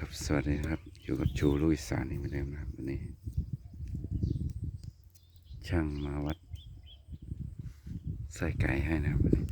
ครับสวัสดีครับ อยู่กับชูลูกอีสานนี่เหมือนเดิมนะครับวันนี้ ช่างมาวัดใส่ไก่ให้นะครับวันนี้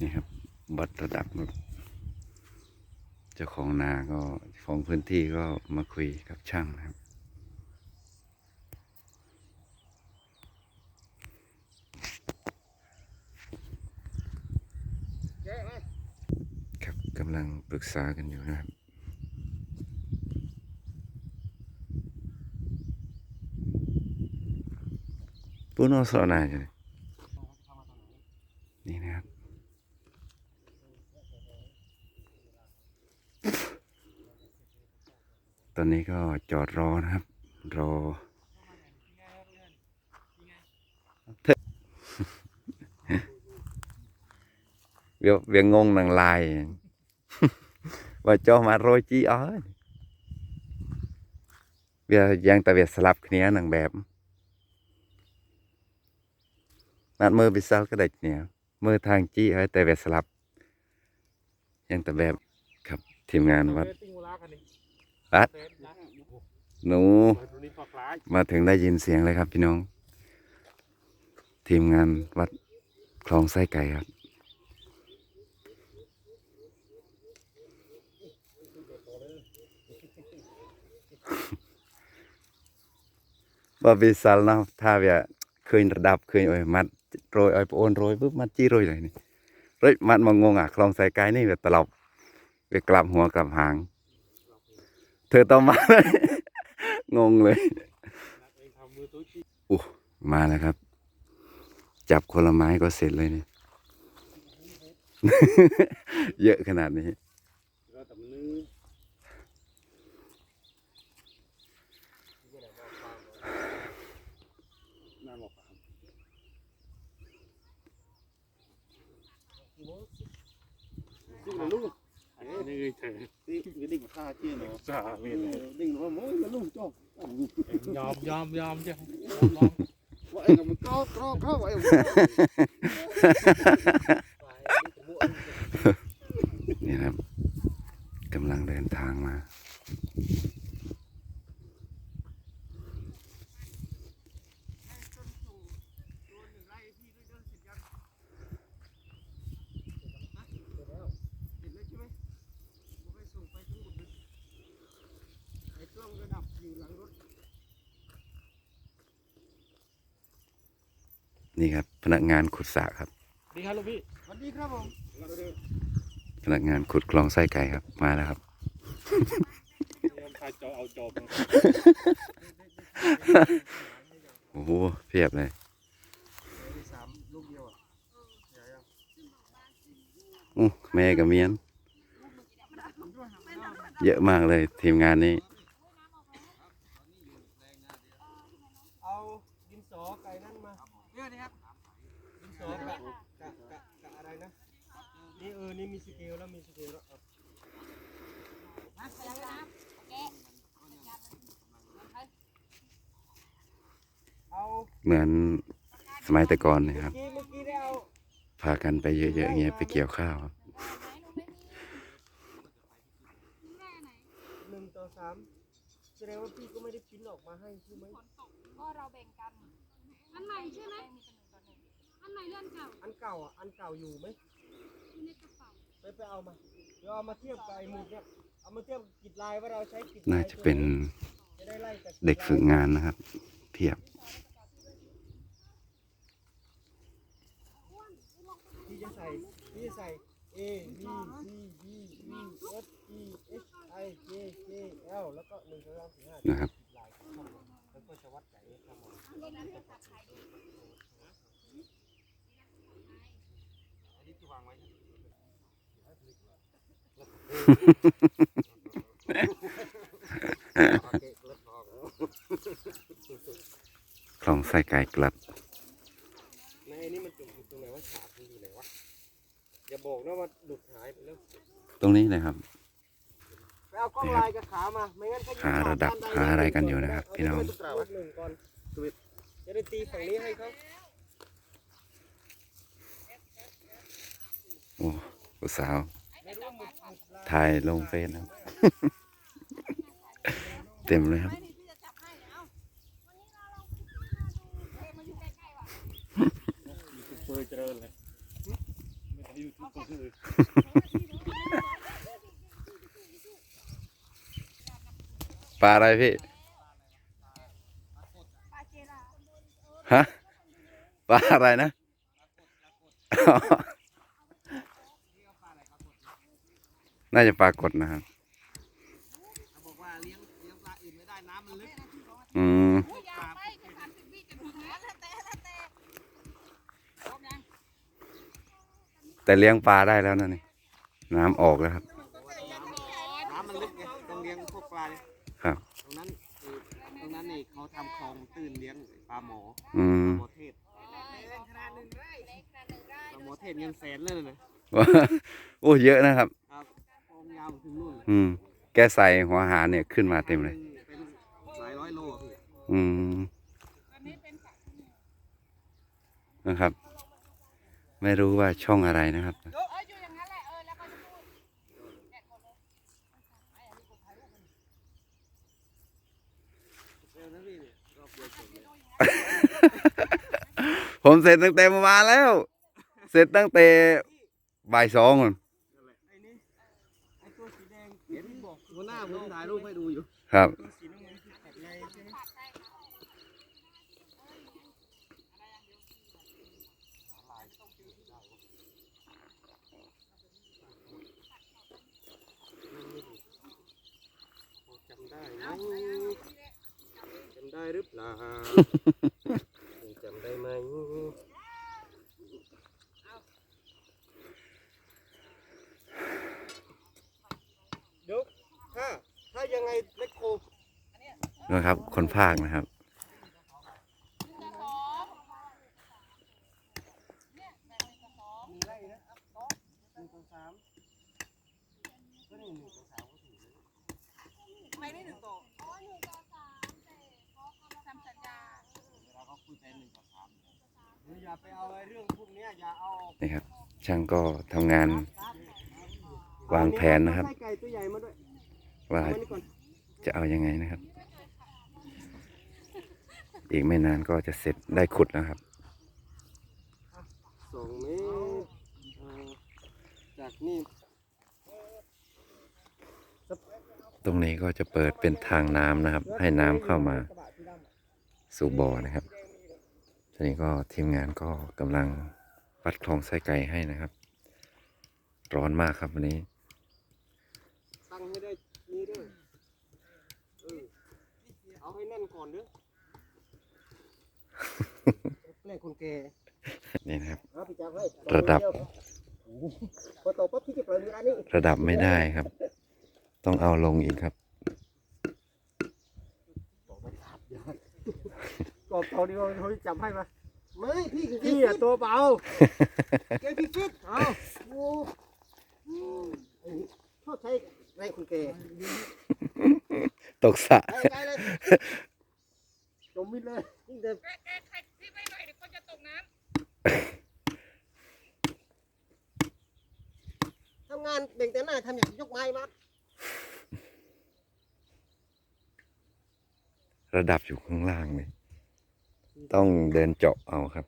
นี่ครับบัตรระดับครับ จ้าของนาก็ของพื้นที่ก็มาคุยกับช่างนะครับ ครับกำลังปรึกษากันอยู่นะครับปูโนสนาจะนี่นะครับ ต อนนี้ก็จอดรอนะครับ รอเวียเวียงงงนางลายว่าจอมาโรยจีอ๋อเวียยังแต่เวียสลับเนี้ยนังแบบนัดมือไปซัลก็ได้เนี้ยมือทางจี้ไว้แต่เวียสลับ ยังแต่แบบครับทีมงานวัด รัดหนู มาถึงได้ยินเสียงเลยครับพี่น้อง ทีมงานวัดคลองไส้ไก่ครับ บอบบี้ซัลนะถ้าเวียเคยระดับเคยโอ้ยมัดโรยโอ้ยโอนโรยปุ๊บมัดจี้โรยเลยนี่เฮ้ยมัดมางงอะคลองไส้ไก่นี่แบบตลบไปกลับหัวกลับหาง เธอต้องมางงเลยนักเองทำมือตุ้ยชี้อู้มาแล้วครับ จับคนละไม้ก็เสร็จเลยนี่เยอะขนาดนี้ แล้วแต่มือน่าบอกครับซึ่งลูก นี่เถอะที่ cái đỉnh pha chia nó จ่ามีเลย đỉnh nó mỗi cái lùng cho ยอมยอมยอมจ้ะ vậy là mình có có có vậy นี่นะครับกำลังเดินทางมา นี่ครับ พนักงานขุดสระครับดีครับลูกพี่วันนี้ครับผมพนักงานขุดคลองไส้ไก่ครับ มาแล้วครับยอมพาจอเอาจอบโอ้โหเพียบเลยสามลูกเดียวอะอู้แม่กับเมียน เยอะมากเลยทีมงานนี้ เอาดินสอไก่นั่นมาเนี่ยนะครับ ดินสอกะกะกะกะอะไรนะนี่เออนี่มีสเกลแล้วมีสเกลแล้วเอาเหมือนสมัยแต่ก่อนนะครับเมื่อกี้เมื่อกี้ได้เอาพากันไปเยอะๆอย่างเงี้ยไปเกี่ยวข้าวครับหนึ่งต่อสามแสดงว่าพี่ก็ไม่ได้พิมพ์ออกมาให้ใช่ไหมก็เราแบ่งกันอันใหม่ใช่ไหมมีแต่ห นึ่งต่อหนึ่งอันใหม่เลื่อนเก่าอันเก่าอะอันเก่าอยู่ไหมอยู่ในกระเป๋าไปไปเอามาเดี๋ยวเอามาเทียบกับไอ้หมุดเนี่ยเอามาเทียบกิจลายว่าเราใช้กิจลายน่าจะเป็นจะได้ไล่จากเด็กฝึกงานนะครับเพียบที่จะใส่ที่จะใส่ A B C D E F E H I J K L แล้วก็หนึ่งสองสามสี่ห้า นะครับ กิจลายเข้ามาแล้วก็จะวัดใจเข้ามาอันนี้ที่วางไว้นะโอเคเลิ กพอแล้วคลองไส้ไก่กลับในอันนี้มันจุดอยู่ตรงไหนวะฉากมันอยู่ไหนวะ อย่าบอกนะว่าหลุดหายไปแล้ว ตรงนี้เลยครับ ไปเอากล้องลายกับขามา ไม่งั้นก็ยิงหาระดับหาอะไรกันอยู่นะครับ พี่น้องเาไปลูกหนึ่งก่อนจะได้ตีฝั่งนี้ให้เขา โอ้ผู้สาวถ่ายลงเฟซนะครับ เต็มเลยครับ ปลาอะไรพี่ ฮะ ปลาอะไรนะ น่าจะปลากดนะครับเขาบอกว่าเลี้ยงเลี้ยงปลาอื่นไม่ได้น้ำมันลึกอืมอยากไปแค่สามสิบวิจะถึงแล้วแล้วแต่แล้วแต่พร้อมยังแต่เลี้ยงปลาได้แล้วนะนี่น้ำออกแล้วครับ น้ำมันลึกไงต้องเลี้ยงพวกปลาเนี่ยครับ ตรงนั้นเออตรงนั้นนี่เขาทำคลองตื้นเลี้ยงปลาหมออืมปลาหมอเทศเล็กขนาดหนึ่งไร่เล็กขนาดหนึ่งไร่ปลาหมอเทศเงินแสนเลยนะ โอ้เยอะนะครับครับคล องยาวถึงนู่นอืม แกใส่หัวหารเนี่ยขึ้นมาเต็มเลย เป็นหลายร้อยโลอะพี่อืมนะครับ ไม่รู้ว่าช่องอะไรนะครับเอออยู่อย่างนั้นแหละเออแล้วก็จะพูดแดดหมดเลยเร็วนะพี่เนี่ยรอบเดียวจบเลยผมเสร็จตั้งแต่เมื่อวานแล้ว เสร็จตั้งแต่บ่ายสองนู่น ไอ้นี่ไอ้ตัวสีแดงเห็นบอกหัวหน้า ผมถ่ายรูปให้ดูอยู่ ครับตัวสีน้ำเงินคือขัดในใช่ไหมจำได้ไหมจำได้หรือเปล่า จำได้ไหมเดี๋ยวถ้าถ้ายังไงเล็กโค นะครับ คนภาคนะครับหนึ่งไร่นะหนึ่งต่อสามก็นี่หนึ่งต่อสามก็ถูกแล้วไม่ได้หนึ่งตัวหนึ่งต่อสามแต่เขาทำสัญญาเวลาเขาคุยแต่หนึ่งต่อสามอย่าไปเอาไอ้เรื่องพวกนี้อย่าเอานี่ครับ ช่างก็ทำงานวางแผนนะครับไก่ตัวใหญ่มา ด้วยว่าเอาไว้นี่ก่อนจะเอายังไงนะครับ อีกไม่นานก็จะเสร็จได้ขุดแล้วครับสองเมตรเอ่อจากนี่ตรงนี้ก็จะเปิดเป็นทางน้ำนะครับ ให้น้ำเข้ามาสู่บ่อนะครับทีนี้ก็ทีมงานก็กำลังปัดคลองไส้ไก่ให้นะครับ ร้อนมากครับวันนี้ตั้งให้ได้นี่ด้วย เออเอาให้แน่นก่อนเด้อแม่คนแก่นี่นะครับ เอาพี่จับให้ระดับ พอตกปั๊บพี่จะปล่อยมืออันนี้ระดับไม่ได้ครับ ต้องเอาลงอีกครับ กอบเขาดีกว่าเขาจับให้มาไม่พี่พี่อะตัวเบาแกพี่ฟิตเอาโอ้อืมไอ้นี่ชอบใช้แรงคนแก่ ตกสระไปไกลเลยจมมิดเลยนี่เดินแกแกใครที่ไม่ไหวเดี๋ยวคนจะตกน้ทำงานเบ่งแต่หน้าทำอย่างยกไม้มาระดับอยู่ข้างล่างเลยต้องเดินเจาะเอาครับ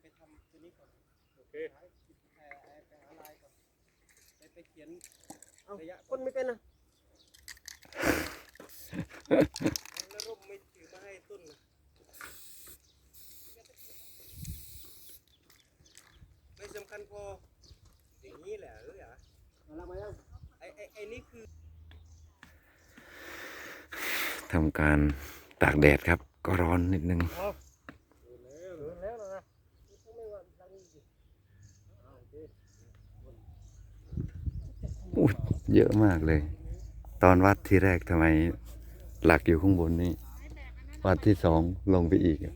ไปทำตัว นี้ก่อนโอเคไปหาลายก่อนไปไปเขียนระยะคนไม่เป็นนะแล้วร่มไม่ถือมาให้ต้นนะไม่สำคัญพออย่างนี้แหละหรืออย่ามาแล้วมายังไอ้ไอ้ไอ้นี่คือทำการตากแดดครับ ก็ร้อนนิดนึง แล้วแล้วนะไม่ว่าดังสิ อุ๊ย เยอะมากเลย ตอนวัดที่แรกทำไมหลักอยู่ข้างบนนี่วัดที่สองลงไปอีกอะ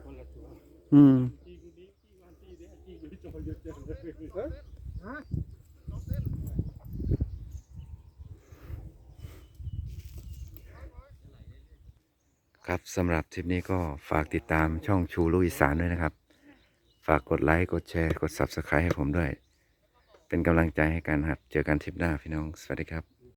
เคนละตัวอืมจีกูนี้จีวันจีเนี่ยจีกูนี้จอยเยอะจังเลยฮะครับสำหรับทริปนี้ก็ฝากติดตามช่องชูลูกอีสานด้วยนะครับ ฝากกดไลค์ กดแชร์ กด Subscribe ให้ผมด้วย เป็นกำลังใจให้กันครับเจอกันทริปหน้าพี่น้อง สวัสดีครับ